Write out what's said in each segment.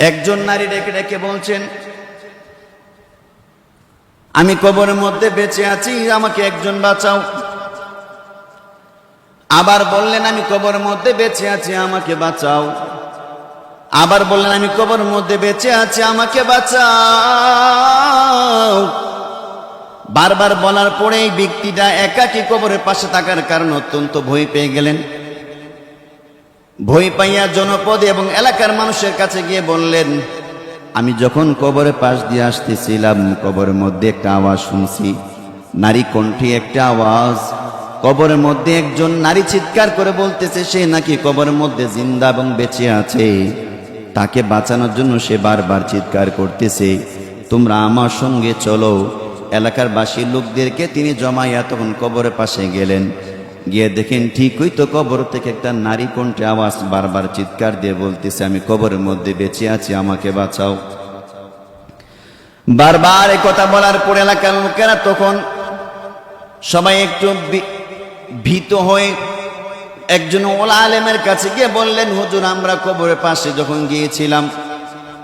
একজন নারী ডেকে ডেকে বলছেন, আমি কবরের মধ্যে বেঁচে আছি, আমাকে একজন বাঁচাও। আবার বললেন, আমি কবরের মধ্যে বেঁচে আছি, আমাকে বাঁচাও। আবার বললেন, আমি কবরের মধ্যে বেঁচে আছি, আমাকে বাঁচাও। বারবার বলার পরে এই ব্যক্তিটা একাকী কবরের পাশে থাকার কারণে অত্যন্ত ভয় পেয়ে গেলেন। ভয় পাইয়া জনপদে এবং এলাকার মানুষের কাছে গিয়ে বললেন, আমি যখন কবরের পাশ দিয়ে আসতেছিলাম, কবরের মধ্যে একটা আওয়াজ শুনছি। নারী কণ্ঠে একটা আওয়াজ। কবরের মধ্যে একজন নারী চিৎকার করে বলতেছে, সে নাকি কবরের মধ্যে জিন্দা এবং বেঁচে আছে। তাকে বাঁচানোর জন্য সে বারবার চিৎকার করতেছে। তোমরা আমার সঙ্গে চলো। এলাকার বাসী লোকদেরকে তিনি জমাইয়া তখন কবরের পাশে গেলেন। গিয়ে দেখেন, ঠিকই তো কবর থেকে একটা নারী কণ্ঠে আওয়াজ বারবার চিৎকার দিয়ে বলতেছে, আমি কবরের মধ্যে বেঁচে আছি, আমাকে বাঁচাও। বারবার এই কথা বলার পর এলাকার লোকেরা তখন সবাই একটু ভীত হয়ে একজন ওলা আলেমের কাছে গিয়ে বললেন, হুজুর, আমরা কবরের পাশে যখন গিয়েছিলাম,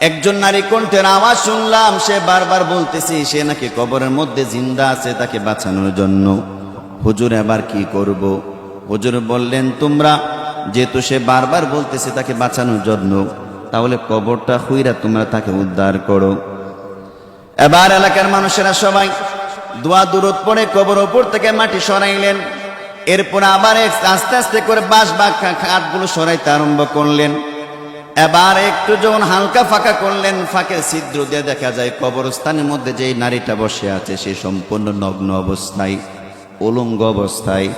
একজন নারী কণ্ঠের আওয়াজ শুনলাম, সে বারবার বলতেছে, সে নাকি কবরের মধ্যে জিন্দা আছে, তাকে বাঁচানোর জন্য। হুজুর এবার কি করব? হুজুর বললেন, তোমরা যেহেতু সে বারবার বলতেছে তাকে বাঁচানোর জন্য, তাহলে কবরটা খুইরা তোমরা তাকে উদ্ধার করো। এবার এলাকার মানুষেরা সবাই দোয়া দূরত পরে কবর ওপর থেকে মাটি সরাইলেন। এরপর আবার আস্তে আস্তে করে বাঁশ বা খাটগুলো সরাইতে আরম্ভ করলেন। এবার একটু যখন হালকা ফাঁকা করলেন, ফাঁকের ছিদ্র দিয়ে দেখা যায় কবরস্থানের মধ্যে যে নারীটা বসে আছে, সে সম্পূর্ণ নগ্ন অবস্থায়। উলঙ্গ অবস্থায়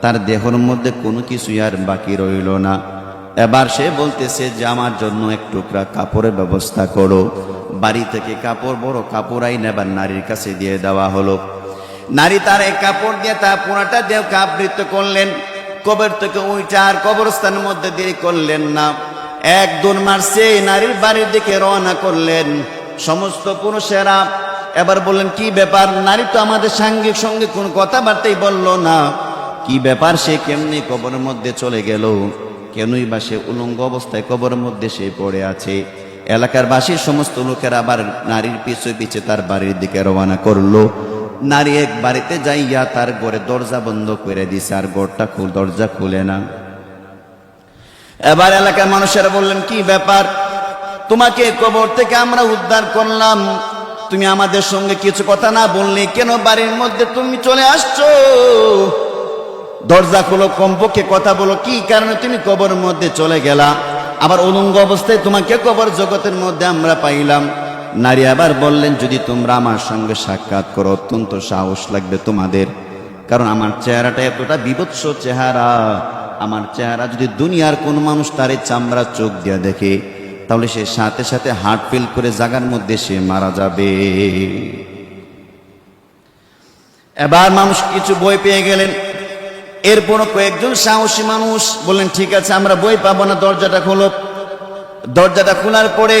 তার দেহর মধ্যে কোনো কিছুই আর বাকি রইল না। এবার সে বলতেছে যে, আমার জন্য এক টুকরা কাপড়ের ব্যবস্থা করো। বাড়ি থেকে কাপড়, বড় কাপড় আইন এবার নারীর কাছে দিয়ে দেওয়া হলো। নারী তার এই কাপড় দিয়ে তার পুরাটা দেহ আবৃত করলেন। কবর থেকে উইটা আর কবরস্থানের মধ্যে দেরি করলেন না। এক দোন মারছে নারীর বাড়ির দিকে রওনা করলেন। সমস্ত পুরুষেরা এবার বললেন, কি ব্যাপার? নারী তো আমাদের সাঙ্গিক সঙ্গে কোনো কথাবার্তাই বলল না। কি ব্যাপার? সে কেমনি কবরের মধ্যে চলে গেল? কেনই বা সে উলঙ্গ অবস্থায় কবরের মধ্যে সে পড়ে আছে? এলাকার বাসীর সমস্ত লোকেরা আবার নারীর পিছু পিছে তার বাড়ির দিকে রওনা করল। নারী এক বাড়িতে যাইয়া তার ঘরে দরজা বন্ধ করে দিছে, আর ঘরটা খুল দরজা খুলে না। এবার এলাকার মানুষেরা বললেন, কি ব্যাপার? তোমাকে কবর থেকে আমরা উদ্ধার করলাম। তুমি আমাদের সঙ্গে কিছু কথা না বললে কেন বাড়ির মধ্যে তুমি চলে আসছো? দরজা খুলো, কমপক্ষে কথা বলো, কি কারণে তুমি কবরের মধ্যে চলে গেলা? আবার উলঙ্গ অবস্থায় তোমাকে কবর জগতের মধ্যে আমরা পাইলাম। নারী আবার বললেন, যদি তোমরা আমার সঙ্গে সাক্ষাৎ করো, অত্যন্ত সাহস লাগবে তোমাদের। কারণ আমার চেহারাটা এতটা বিভৎস চেহারা। আমার চেহারা যদি দুনিয়ার কোন মানুষ তার চামড়া চোখ দিয়া দেখে তাহলে সে সাথে সাথে হার্ট ফেল করে জাগার মধ্যে সে মারা যাবে। এবার মানুষ কিছু বই পেয়ে গেলেন। এরপরও কয়েকজন সাহসী মানুষ বললেন, ঠিক আছে, আমরা বই পাবো না, দরজাটা খোলো। দরজাটা খোলার পরে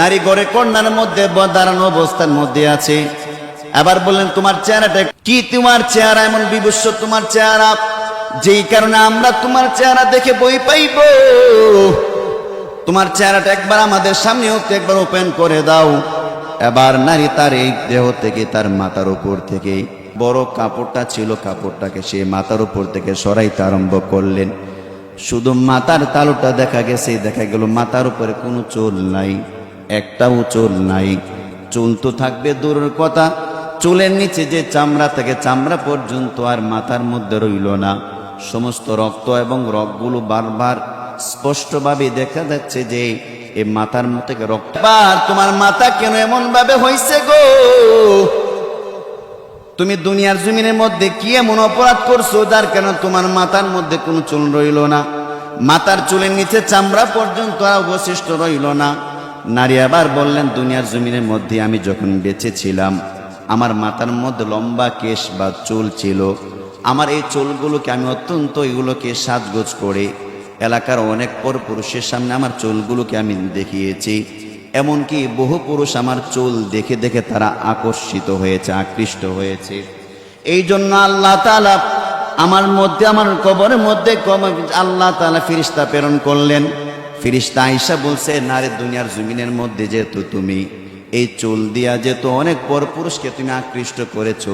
নারী গড়ে কন্যার মধ্যে দাঁড়ানো অবস্থার মধ্যে আছে। আবার বললেন, তোমার চেহারাটা কি? তোমার চেহারা এমন বিভৎস, তোমার চেহারা যেই কারণে আমরা তোমার চেহারা দেখে বই পাইব। তোমার চেহারাটা একবার আমাদের সামনে হতে একবার ওপেন করে দাও। এবার নারী তার এই দেহ থেকে তার মাথার উপর থেকে বড় কাপড়টা ছিল কাপড়টাকে সে মাথার উপর থেকে সরাইতে আরম্ভ করলেন। শুধু মাথার তালুটা দেখা গেছে, দেখা গেল মাথার উপরে কোনো চুল নাই, একটাও চুল নাই। চুল তো থাকবে দূরের কথা, চুলের নিচে যে চামড়া থেকে, চামড়া পর্যন্ত আর মাথার মধ্যে রইল না। সমস্ত রক্ত এবং রগগুলো বারবার স্পষ্টভাবে দেখা যাচ্ছে যে এই মাথার মধ্যে রক্ত। তোমার মাথা কেন এমন ভাবে হয়েছে গো? তুমি দুনিয়ার জমিনের মধ্যে কি এমন অপরাধ করছ যার কেন তোমার মাথার মধ্যে কোনো চুল রইল না? মাথার চুলের নিচে চামড়া পর্যন্ত অবশিষ্ট রইল না। নারী আবার বললেন, দুনিয়ার জমিনের মধ্যে আমি যখন বেঁচে ছিলাম, আমার মাথার মধ্যে লম্বা কেশ বা চুল ছিল। আমার এই চুলগুলোকে আমি অত্যন্ত এগুলোকে সাজগোজ করে এলাকার অনেক পর পুরুষের সামনে আমার চুলগুলোকে আমি দেখিয়েছি। এমনকি বহু পুরুষ আমার চুল দেখে দেখে তারা আকর্ষিত হয়েছে, আকৃষ্ট হয়েছে। এই জন্য আল্লাহ তালা আমার মধ্যে, আমার কবরের মধ্যে আল্লাহ তালা ফিরিস্তা প্রেরণ করলেন। ফিরিস্তা আইসা বলছে, নারে দুনিয়ার জমিনের মধ্যে যেহেতু তুমি এই চুল দিয়া যেহেতু অনেক পর পুরুষকে তুমি আকৃষ্ট করেছ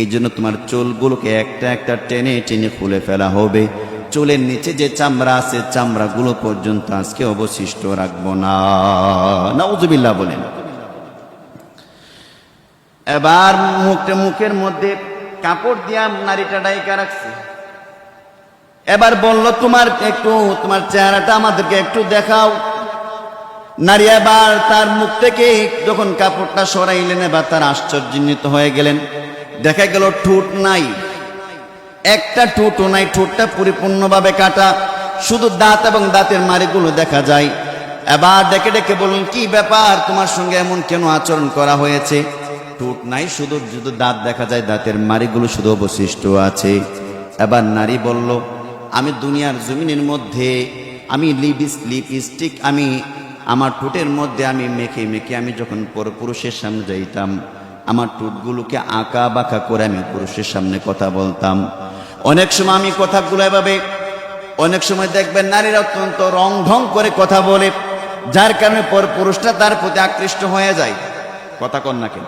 এই জন্য তোমার চুলগুলোকে একটা একটা টেনে টেনে খুলে ফেলা হবে। চুলের নিচে যে চামড়া আছে, চামড়াগুলো পর্যন্ত আজকে অবশিষ্ট রাখব না। নাউজুবিল্লাহ বলেন। এবার মুখে মুখের মধ্যে কাপড় দিয়া নারীটা ডাইকা রাখছে। এবার বলল, তোমার একটু, তোমার চেহারাটা আমাদেরকে একটু দেখাও। নারী এবার তার মুখ থেকে যখন কাপড়টা সরাইলেন, এবার তার আশ্চর্যান্বিত হয়ে গেলেন। দেখা গেল ঠোঁট নাই। একটা ঠোঁটও নাই, ঠোঁটটা পরিপূর্ণভাবে কাটা। শুধু দাঁত এবং দাঁতের মারিগুলো দেখা যায়। এবার ডেকে ডেকে বলুন, কি ব্যাপার? তোমার সঙ্গে এমন কেন আচরণ করা হয়েছে? ঠোঁট নাই, শুধু শুধু দাঁত দেখা যায়, দাঁতের মারিগুলো শুধু অবশিষ্ট আছে। এবার নারী বলল, আমি দুনিয়ার জমিনের মধ্যে, আমি লিপিস লিপস্টিক আমি, আমার ঠোঁটের মধ্যে আমি মেখে মেখে আমি যখন পুরুষের সামনে যাইতাম, আমার ঠোঁটগুলোকে আঁকা বাঁকা করে আমি পুরুষের সামনে কথা বলতাম। অনেক সময় আমি কথাগুলো এভাবে, অনেক সময় দেখবেন নারীরা অত্যন্ত রং ঢং করে কথা বলে, যার কারণে পর পুরুষটা তার প্রতি আকৃষ্ট হয়ে যায়। কথা কন না কেন?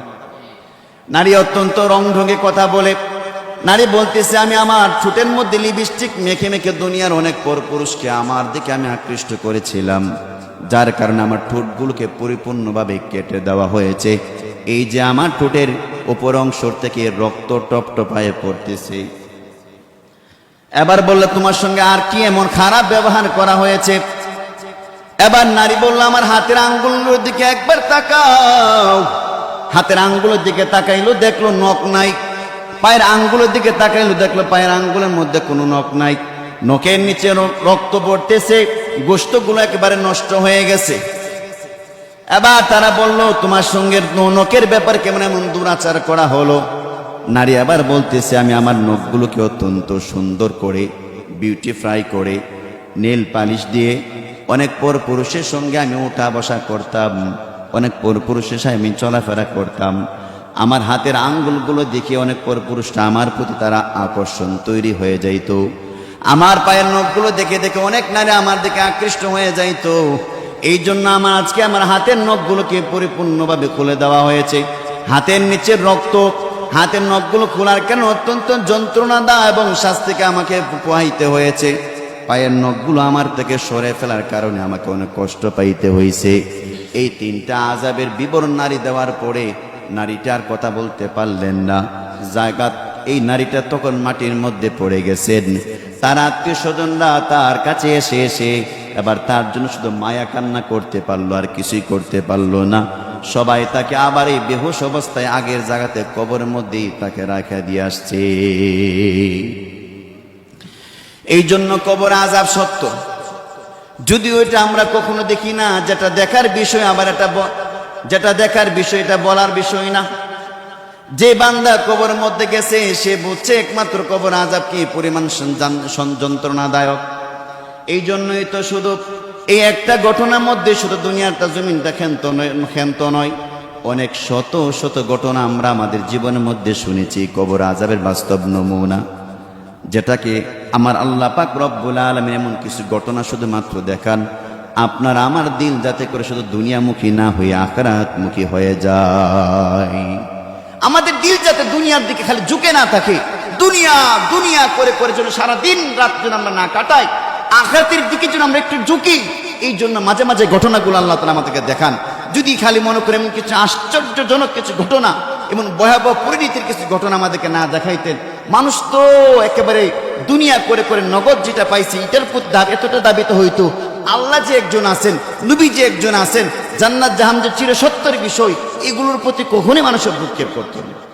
নারী অত্যন্ত রং ঢঙে কথা বলে, নারী বলতেছে, আমি আমার ঠোঁটের মধ্যে লিপস্টিক মেখে মেখে দুনিয়ার অনেক পর পুরুষকে আমার দিকে আমি আকৃষ্ট করেছিলাম, যার কারণে আমার ঠোঁটগুলোকে পরিপূর্ণভাবে কেটে দেওয়া হয়েছে। এই যে আমার ঠোঁটের উপর অংশ থেকে রক্ত টপ টপায়ে পড়তেছে এবার বললে তোমার সঙ্গে আর কি এমন খারাপ ব্যবহার করা হয়েছে? এবার নারী বলল, আমার হাতের আঙ্গুলের দিকে একবার তাকাও। হাতের আঙ্গুলের দিকে তাকাইলো, দেখল নখ নাই। পায়ের আঙ্গুলের দিকে তাকাইলো, দেখল পায়ের আঙ্গুলের মধ্যে কোনো নখ নাই। নখের নিচে রক্ত পড়তেছে গোস্তগুলো একেবারে নষ্ট হয়ে গেছে। এবার তারা বলল, তোমার সঙ্গে নখের ব্যাপার কেমন এমন দুরাচার করা হলো? নারী আবার বলতেছে, আমি আমার নখগুলোকে অত্যন্ত সুন্দর করে বিউটিফাই করে নেল পালিশ দিয়ে, অনেক পর পুরুষের সঙ্গে আমি ওঠা বসা করতাম, অনেক পর পুরুষের সাথে আমি চলাফেরা করতাম। আমার হাতের আঙ্গুলগুলো দেখে অনেক পর পুরুষটা আমার প্রতি তারা আকর্ষণ তৈরি হয়ে যাইত। আমার পায়ের নখগুলো দেখে দেখে অনেক নারী আমার দিকে আকৃষ্ট হয়ে যাইতো। এই জন্য আমার আজকে আমার হাতের নখগুলোকে পরিপূর্ণভাবে খুলে দেওয়া হয়েছে। হাতের নিচের রক্ত হাতের নখগুলো খোলার কেন? অত্যন্ত যন্ত্রণাদা এবং শাস্তিকে আমাকে পোহাইতে হয়েছে। পায়ের নখগুলো আমার থেকে সরে ফেলার কারণে আমাকে অনেক কষ্ট পাইতে হয়েছে এই তিনটা আজাবের বিবরণ নারী দেওয়ার পরে নারীটার কথা বলতে পারলেন না। জায়গা এই নারীটা তখন মাটির মধ্যে পড়ে গেছেন। তার আত্মীয় স্বজনরা তার কাছে এসে এসে এবার তার জন্য শুধু মায়া কান্না করতে পারল, আর কিছুই করতে পারল না। সবাই তাকে আবার এই বেহুশ অবস্থায় আগের জায়গাতে কবরের মধ্যেই তাকে রাখা দিয়ে আসছে। এই জন্য কবর আজাব সত্য। যদিও এটা আমরা কখনো দেখি না, যেটা দেখার বিষয় আবার এটা যেটা দেখার বিষয় এটা বলার বিষয় না। যে বান্দা কবর মধ্যে গেছে, সে বুঝছে একমাত্র কবর আজাব কি পরিমাণ যন্ত্রণাদায়ক এই জন্যই তো শুধু এই একটা ঘটনার মধ্যে শুধু দুনিয়াটা জমিনটা ক্ষান্ত নয় ক্ষান্ত নয়, অনেক শত শত ঘটনা আমরা আমাদের জীবনের মধ্যে শুনেছি, কবর আজাবের বাস্তব নমুনা, যেটাকে আমার আল্লাহ পাক রব্বুল আলমী এমন কিছু ঘটনা শুধুমাত্র দেখান, আপনার আমার দিল যাতে করে শুধু দুনিয়ামুখী না হয়ে আখরাতমুখী হয়ে যায়। আমাদের দিল যাতে দুনিয়ার দিকে খালি ঝুঁকে না থাকে, দুনিয়া দুনিয়া করে করে যেন সারাদিন রাত যেন আমরা না কাটাই, আখরাতের দিকে যেন আমরা একটু ঝুঁকি এই জন্য মাঝে মাঝে ঘটনাগুলো আল্লাহ তালা আমাদেরকে দেখান। যদি খালি মনে করে এমন কিছু আশ্চর্যজনক কিছু ঘটনা, এমন ভয়াবহ পরিণতির কিছু ঘটনা আমাদেরকে না দেখাইতেন, মানুষ তো একেবারে দুনিয়া করে করে নগদ যেটা পাইছে, এটার প্রতি এতটা দাবিত হইতো। আল্লাহ যে একজন আছেন, নবী যে একজন আছেন, জান্নাত জাহান যে চির সত্যের বিষয়, এগুলোর প্রতি কখনই মানুষের ভূক্ষেপ করতো না।